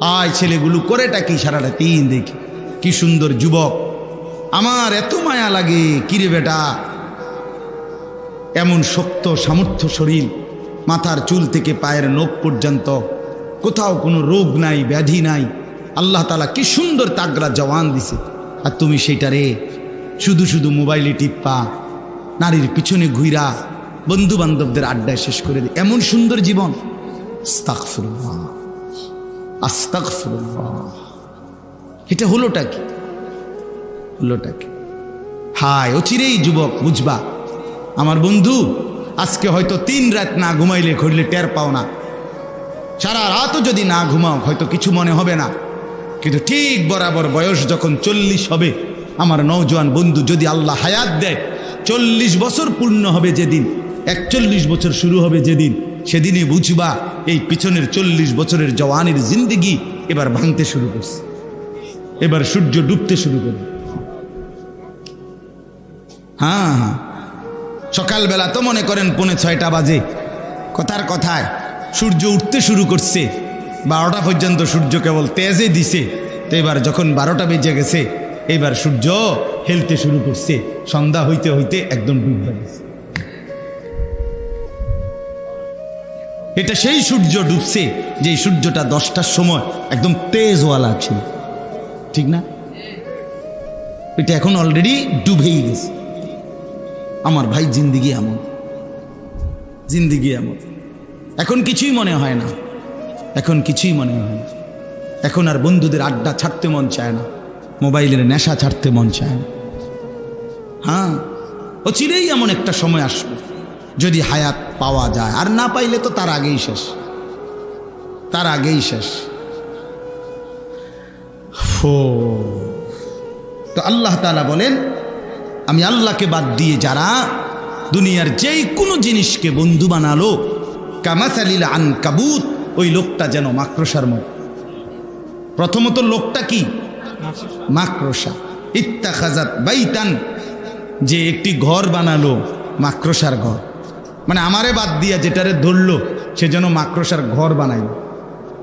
আয় ছেলেগুলো করেটা কি সারাটা তিন দেখি। কি সুন্দর যুবক। আমার এত মায়া লাগে, কিরে বেটা? এমন শক্ত সামর্থ্য শরীর মাথার চুল থেকে পায়ের নখ পর্যন্ত। কোথাও কোনো রোগ নাই, ব্যাধি নাই। আল্লাহ তালা কি সুন্দর তাগরা জওয়ান দিছে। আর তুমি সেটারে শুধু শুধু মোবাইলে টিপ্পা নারীর পিছনে ঘুইরা বন্ধু বান্ধবদের আড্ডায় শেষ করে দে। এমন সুন্দর জীবন। আস্তাগফিরুল্লাহ। এটা হলোটা কি? হলোটা কি? হায়, অচিরেই যুবক, বুঝবা? আমার বন্ধু, আজকে হয়তো তিন রাত না ঘুমাইলে ঘুরলে টের পাও না। সারা রাতও যদি না ঘুমাও, হয়তো কিছু মনে হবে না। কিন্তু ঠিক বরাবর বয়স যখন চল্লিশ হবে, আমার নৌজওয়ান বন্ধু যদি আল্লাহ হায়াত দেয়, চল্লিশ বছর পূর্ণ হবে যেদিন, একচল্লিশ বছর শুরু হবে যেদিন সেদিনই বুঝবা এই পিছনের চল্লিশ বছরের জওয়ানের জিন্দিগি এবার ভাঙতে শুরু করছে। এবার সূর্য ডুবতে শুরু করবে। হ্যাঁ হ্যাঁ। সকালবেলা তো মনে করেন পৌনে ছয়টা বাজে। কথার কথায় সূর্য উঠতে শুরু করছে। বারোটা পর্যন্ত সূর্য কেবল তেজে দিছে। তো এবার যখন বারোটা বেজে গেছে, এবার সূর্য হেলতে শুরু করছে। সন্ধ্যা হইতে হইতে একদম ডুববে গেছে। এটা সেই সূর্য ডুবছে যে সূর্যটা দশটার সময় একদম তেজওয়ালা ছিল। ঠিক না? এটা এখন অলরেডি ডুবেই গেছে। আমার ভাই জিন্দিগি এমন। জিন্দিগি এমন। এখন কিছুই মনে হয় না। এখন কিছুই মনে হয় না। এখন আর বন্ধুদের আড্ডা ছাড়তে মন চায় না। মোবাইলের নেশা ছাড়তে মন চায় না। হ্যাঁ ও চিরেই এমন একটা সময় আসবে। যদি হায়াত পাওয়া যায়। আর না পাইলে তো তার আগেই শেষ। তার আগেই শেষ। তো আল্লাহ তালা বলেন, আমি আল্লাহকে বাদ দিয়ে যারা দুনিয়ার যেই কোনো জিনিসকে বন্ধু বানালো, কামাসালিল আন কাবুত ওই লোকটা যেন মাক্রসার মতো। প্রথমত লোকটা কি? মাক্রসা ইত্তা খাজাত বাইতান, যে একটি ঘর বানালো মাক্রসার ঘর। মানে আমারে বাদ দিয়া যেটারে ধরলো, সে যেন মাকড়সার ঘর বানাইল।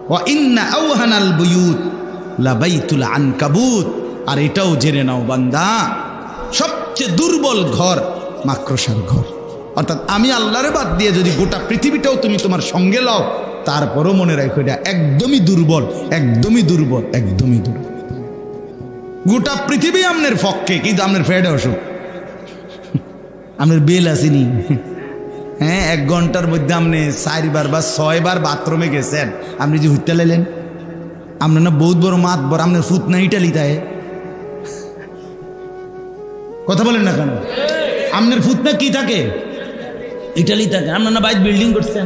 ও আর এটাও জেনে নাও বান্দা, সবচেয়ে দুর্বল ঘর মাকড়সার ঘর। অর্থাৎ আমি আল্লাহরে বাদ দিয়ে যদি গোটা পৃথিবীটাও তুমি তোমার সঙ্গে লাও, তারপরও মনে রাখো এটা একদমই দুর্বল একদমই দুর্বল একদমই দুর্বল। গোটা পৃথিবী আমনের পক্ষে কিন্তু আমনের ফেডে অসুখ আপনার বেল আসেনি। হ্যাঁ এক ঘণ্টার মধ্যে আপনি চারবার বা ছয়বার বাথরুমে গেছেন। আপনি যে হুইতে লাইলেন আপনার না বহুত বড় মাত বড় আপনার ফুট না ইটালি তাই। কথা বলেন না কেন? আপনার ফুট না কি থাকে? ইটালি থাকে। আপনার না বাইক বিল্ডিং করছেন।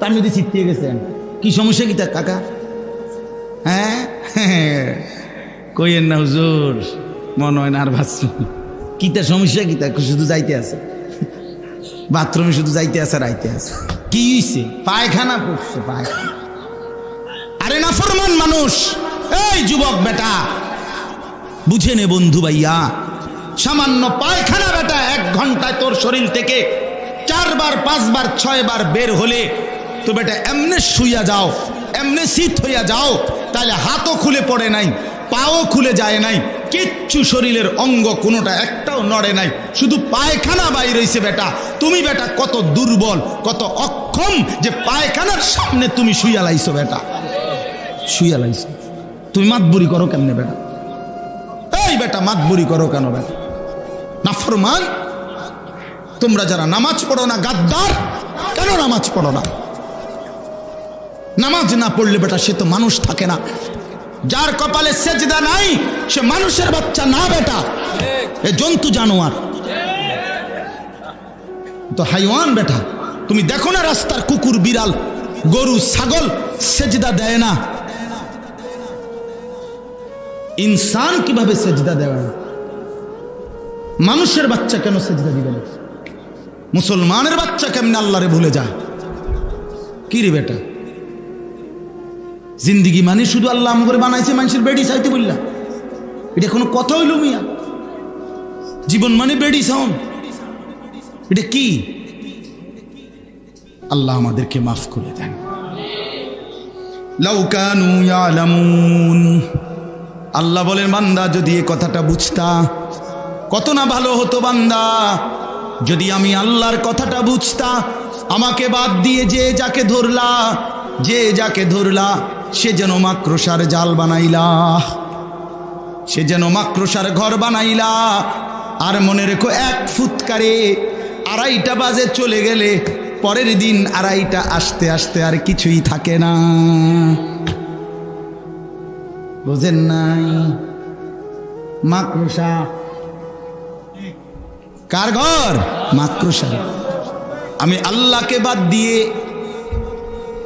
তা আপনি যদি গেছেন। কি সমস্যা কি তার কাকা? হ্যাঁ? কইয়েন না হুজুর, মনে হয় না আর ভাবছি কি তার সমস্যা কি তার? শুধু যাইতে আছে। বাথরুমে শুধু যাইতে আছে, রাইতে আছে। কি হইছে? পায়খানা করছে, পায়খানা। আরে না ফরমান মানুষ! এই যুবক বেটা! বুঝে নে বন্ধু ভাইয়া, সামান্য পায়খানা বেটা এক ঘন্টায় তোর শরীর থেকে চারবার, পাঁচবার, ছয়বার বের হলে তো বেটা এমনে শুইয়া যাও, এমনে শীত হইয়া যাও তাহলে হাতও খুলে পড়ে নাই, পাও খুলে যায় নাই। কিচ্ছু শরীরের অঙ্গ কোনোটা একটাও নড়ে নাই। শুধু পায়খানা বাইর হইছে বেটা। তুমি বেটা কত দুর্বল, কত অক্ষম যে পায়খানার সামনে তুমি শুইয়া লাইছো বেটা। শুইয়া লাইছো। তুমি মাতবুরি করো কেমনে বেটা? এই বেটা, মাতবুরি করো কেন বেটা? নাফরমান তোমরা যারা নামাজ পড়ো না, গাদ্দার, কেন নামাজ পড়ো না? নামাজ না পড়লে বেটা সে তো মানুষ থাকে না। যার কপালে সেজদা নাই, সে মানুষের বাচ্চা না বেটা। এ জন্তু জানোয়ার। তো হাইওয়ান বেটা, তুমি দেখো না রাস্তার কুকুর, বিড়াল, গরু, ছাগল সেজদা দেয় না। ইনসান কীভাবে সেজদা দেয় না? মানুষের বাচ্চা কেন সেজদা দিবে না? মুসলমানের বাচ্চা কেমনে আল্লাহরে ভুলে যায়? কি রে বেটা? জিন্দিগি মানে শুধু আল্লাহ আম করে বানাইছে মানুষের বেডি চাইতে বললাম এটা কোনো কথা হইল মিয়া? জীবন মানে বেডি সাউন্ড এটা কি? আল্লাহ আমাদেরকে মাফ করে দেন। লাউকানু ইয়ালামুন। আল্লাহ বলেন, বান্দা, যদি এ কথাটা বুঝতা, কত না ভালো হতো বান্দা। যদি আমি আল্লাহর কথাটা বুঝতা, আমাকে বাদ দিয়ে যে যাকে ধরলা, যে যাকে ধরলা সে যেন মাক্রসার জাল বানাইলা। সে যেন মাক্রসার ঘর বানাইলা। আর মনে রেখো, এক ফুৎকারে আড়াইটা বাজে চলে গেলে পরের দিন আড়াইটা আসতে আসতে আর কিছুই থাকে না। বোঝেন নাই? মাক্রসা কার ঘর? মাক্রসা আমি আল্লাহকে বাদ দিয়ে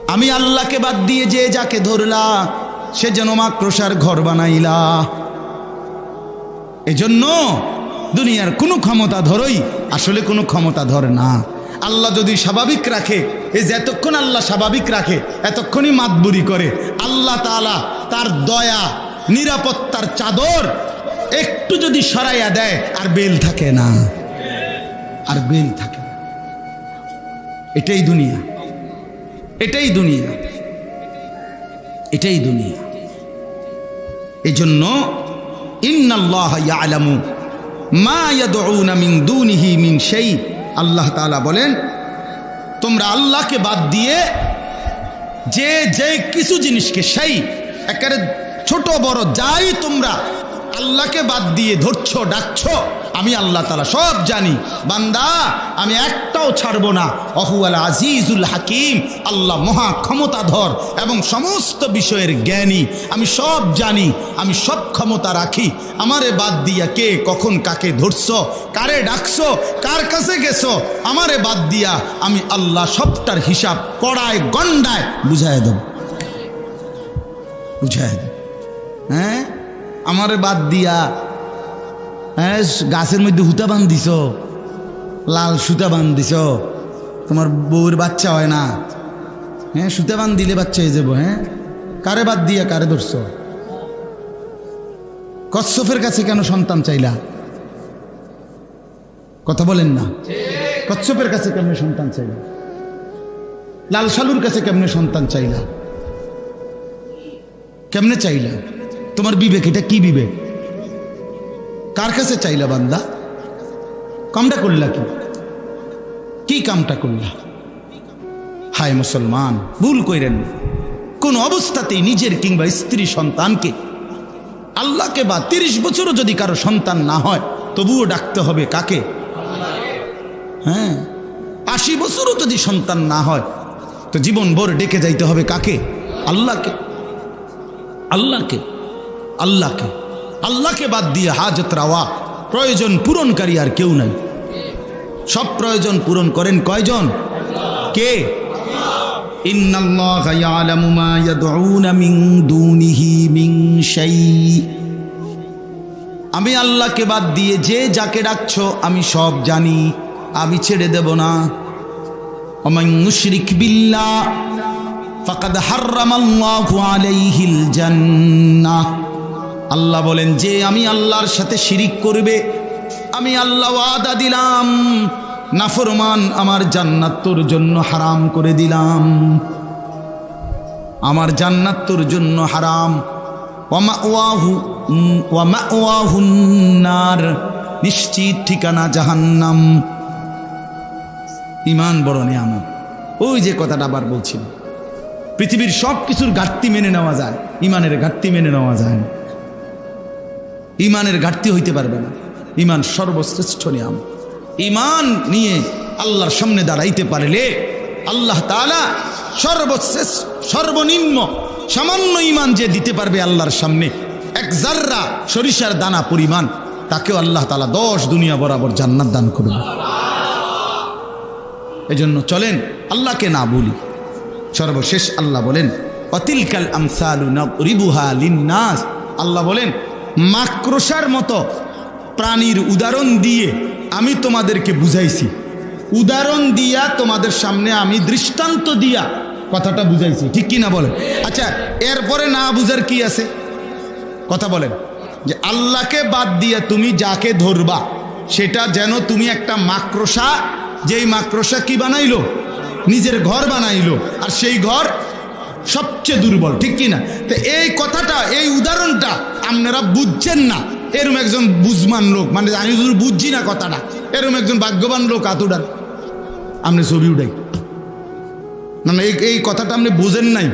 আমি আল্লাহকে বাদ দিয়ে যে যাকে ধরলা, সে যেন মাক্রসার ঘর বানাইলা। এজন্য দুনিয়ার কোনো ক্ষমতা ধরই, আসলে কোনো ক্ষমতা ধরে না। আল্লাহ যদি স্বাভাবিক রাখে, এই যে এতক্ষণ আল্লাহ স্বাভাবিক রাখে, এতক্ষণই মাতবুরি করে, আল্লাহ তাআলা তার দয়া, নিরাপত্তার চাদর একটু যদি সরাইয়া দেয়, আর বেল থাকে না। আর বেল থাকে এটাই দুনিয়া। এটাই দুনিয়া। এটাই দুনিয়া। এই জন্য ইন্নাল্লাহ ইয়ালামু মা ইয়াদউনা মিন শাই। আল্লাহ তাআলা বলেন, তোমরা আল্লাহকে বাদ দিয়ে যে যে কিছু জিনিসকে সেই একেবারে ছোট বড় যাই তোমরা আল্লাহকে বাদ দিয়ে ধরছো, ডাকছো, আমি আল্লাহ তালা সব জানি। বান্দা, আমি একটাও ছাড়বো না। অহুয়াল আজিজুল হাকিম, আল্লাহ মহা ক্ষমতাধর এবং সমস্ত বিষয়ের জ্ঞানী। আমি সব জানি, আমি সব ক্ষমতা রাখি। আমারে বাদ দিয়া কে কখন কাকে ধরছো, কারে ডাকছ, কার কাছে গেছো, আমারে বাদ দিয়া আমি আল্লাহ সবটার হিসাব কড়ায় গন্ডায় বুঝাই দেব। বুঝাই দেব। হ্যাঁ? আমারে বাদ দিয়া হ্যাঁ গাছের মধ্যে হুতা বান দিছ লাল সুতা বান দিছ তোমার বউর বাচ্চা হয় না। হ্যাঁ সুতা বান দিলে বাচ্চা হয়ে যাব হ্যাঁ? কারে বাদ দিয়া কারে ধরছ? কচ্ছপের কাছে কেন সন্তান চাইলা? কথা বলেন না। কচ্ছপের কাছে কেমনে সন্তান চাইলা? লাল সালুর কাছে কেমনে সন্তান চাইলা? কেমনে চাইলা? তোমার বিবেক, এটা কি বিবেক? কার কাছে চাইলা বান্দা? কামটা করলা কি? কি কামটা করলা? হায় মুসলমান, ভুল কইরেন। কোন অবস্থাতেই নিজের কিংবা স্ত্রী সন্তানকে আল্লাহকে বা তিরিশ বছরও যদি কারও সন্তান না হয়, তবুও ডাকতে হবে কাকে? হ্যাঁ আশি বছরও যদি সন্তান না হয়, তো জীবন ভর ডেকে যাইতে হবে কাকে? আল্লাহকে। আল্লাহকে। আল্লাহকে। আল্লাহকে বাদ দিয়ে হাজত রাওয়া, প্রয়োজন পূরণকারী আর কেউ নাই। সব প্রয়োজন পূরণ করেন কয়জন? কে? আমি আল্লাহকে বাদ দিয়ে যে যাকে ডাকছ, আমি সব জানি, আমি ছেড়ে দেব না। মুশরিক বিল্লাহ, ফাকাদ হাররামাল্লাহু আলাইহিল জান্নাহ। আল্লাহ বলেন যে আমি আল্লাহর সাথে শিরিক করবে আমি আল্লাহ ওয়াদা দিলাম। নাফরমান আমার জান্নাত তোর জন্য হারাম করে দিলাম। আমার জান্নাত তোর জন্য হারাম। ওয়ামাওয়াহু উম, ওয়ামাওয়াহুন নার নিশ্চিত ঠিকানা জাহান্নাম। ইমান বড় নিয়ামত। ওই যে কথাটা আবার বলছিল পৃথিবীর সব কিছুর ঘাটতি মেনে নেওয়া যায় ইমানের ঘাটতি মেনে নেওয়া যায় ইমানের ঘাটতি হইতে পারবে না। ইমান সর্বশ্রেষ্ঠ নিয়াম। ইমান নিয়ে আল্লাহর সামনে দাঁড়াইতে পারলে আল্লাহ তালা সর্বশ্রেষ্ঠ, সর্বনিম্ন, সামান্য ইমান যে দিতে পারবে আল্লাহর সামনে, এক জাররা সরিষার দানা পরিমাণ, তাকেও আল্লাহ তালা দশ দুনিয়া বরাবর জান্নাত দান করবে এজন্য চলেন, আল্লাহকে না বলি। সর্বশেষ আল্লাহ বলেন, অতিলকাল আমসালু রিবুহা লিন্নাস আল্লাহ বলেন মাক্রসার মতো প্রাণীর উদাহরণ দিয়ে আমি তোমাদেরকে বুঝাইছি। উদাহরণ দিয়া তোমাদের সামনে আমি দৃষ্টান্ত দিয়া কথাটা বুঝাইছি। ঠিক কি না বলেন? আচ্ছা এরপরে না বুঝার কি আছে? কথা বলেন। যে আল্লাহকে বাদ দিয়ে তুমি যাকে ধরবা, সেটা যেন তুমি একটা মাক্রসা, যেই মাক্রসা কি বানাইলো? নিজের ঘর বানাইলো। আর সেই ঘর সবচেয়ে দুর্বল, ঠিক কি না তো এই কথাটা, এই উদাহরণটা আপনারা বুঝছেন না। এরম একজন বুঝমান লোক মানে আমি শুধু বুঝছি না কথাটা, এরম একজন ভাগ্যবান লোক আতুডার। আপনি ছবি উঠাই। না না এই এই কথাটা আপনি বোঝেন নাই।